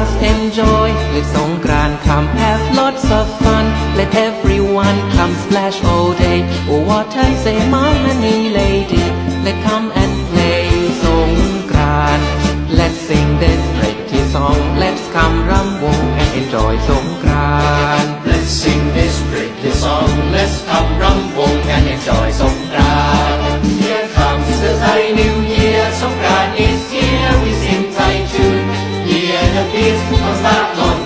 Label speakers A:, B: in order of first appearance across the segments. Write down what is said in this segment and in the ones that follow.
A: us enjoy. With Songkran come have lots of fun. Let everyone come splash all day. Oh what I say mom and Остаток.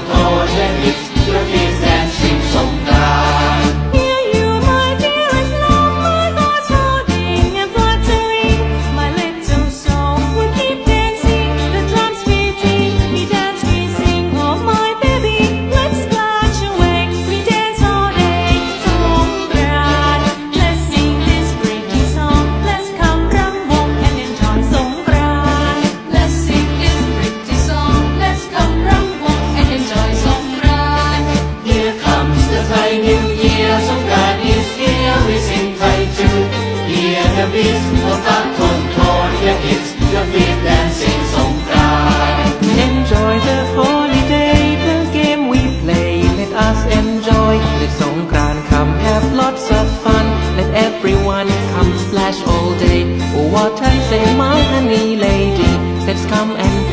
A: joy. Let Songkran
B: come have lots of fun. Let
C: everyone come splash all day. Oh what I say my honey lady
D: Let's come and